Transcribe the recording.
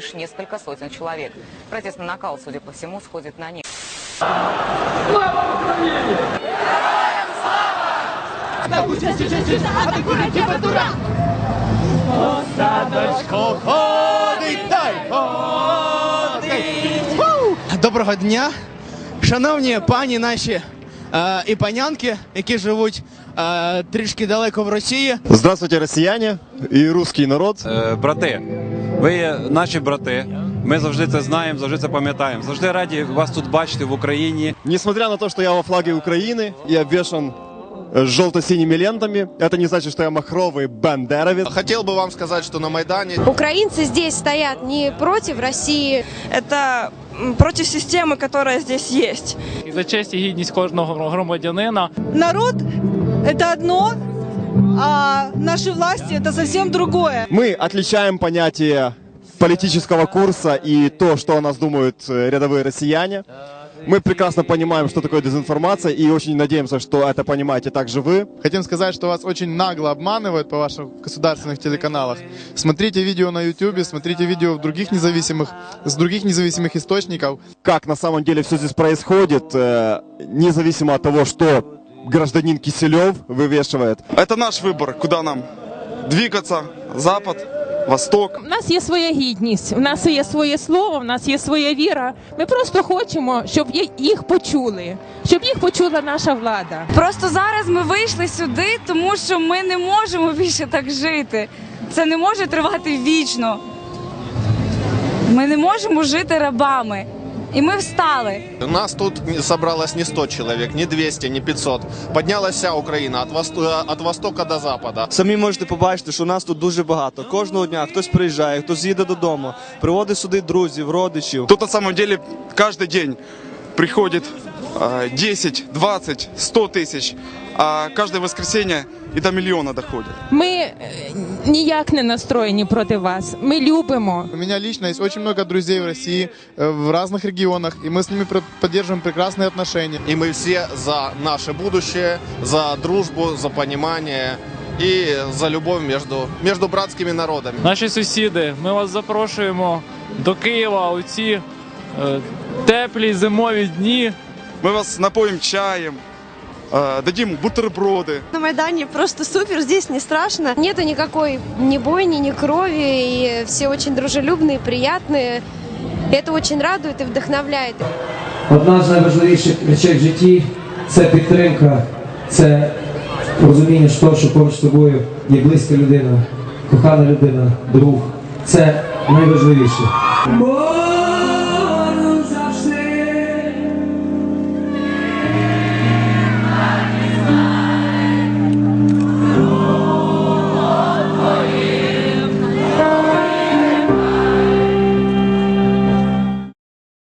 лишь несколько сотен человек. Протестный накал, судя по всему, сходит на нет. Доброго дня, шановні пані наші е, і панянки, які живуть е, трішки далеко в Росії. Здравствуйте, россияне и русский народ. Е, брати, ви є наші брати. Ми завжди це знаємо, завжди це пам'ятаємо. Завжди раді вас тут бачити в Україні. Несмотря на то, что я во флаге Украины и обвешан э, желто-синими лентами, это не значит, что я махровый бандеровец. Хотел бы вам сказать, что на Майдане Украинцы здесь стоят не против России, это м, против системы, которая здесь есть. І за честь і гідність кожного громадянина Народ – это одно, а наши власти – это совсем другое. Мы отличаем понятие политического курса и то, что о нас думают э, рядовые россияне. Мы прекрасно понимаем, что такое дезинформация, и очень надеемся, что это понимаете также вы. хотим сказать, что вас очень нагло обманывают по ваших государственных телеканалах. Смотрите видео на YouTube, смотрите видео в других независимых, с других независимых источников. Как на самом деле все здесь происходит, э, независимо от того, что гражданин Киселев вывешивает. Это наш выбор, куда нам двигаться. Запад, Восток. У нас є своя гідність, у нас є своє слово, у нас є своя віра. Ми просто хочемо, щоб є- їх почули, щоб їх почула наша влада. Просто зараз ми вийшли сюди, тому що ми не можемо більше так жити. Це не може тривати вічно. Ми не можемо жити рабами. І ми встали. Нас тут не- собралось не 100 человек, не 200, не 500. Поднялась вся Украина от, восто- от востока до запада. Самі можете побачити, що нас тут дуже багато. Кожного дня хтось приїжджає, хтось їде додому, приводить сюди друзів, родичів. Тут на самом деле каждый день приходит э, 10, 20, 100 тысяч, а каждое воскресенье и до миллиона доходит. Ми е, ніяк не настроєні проти вас. Ми любимо. У меня лично есть очень много друзей в России, э, в разных регионах, и мы с ними пр- поддерживаем прекрасные отношения. И мы все за наше будущее, за дружбу, за понимание и за любовь между, между братскими народами. наші сусіди. Ми вас запрошуємо до Києва у ці е, теплі зимові дні. Мы вас напоим чаем, э, дадим бутерброды. На Майдане просто супер, здесь не страшно. Нету никакой ни бойни, ни крови, и все очень дружелюбные, приятные. Это очень радует и вдохновляет. Одна з найважливіших речей в житті це підтримка, це розуміння ж того, що поруч з тобою є близька людина, кохана людина, друг. Це найважливіше.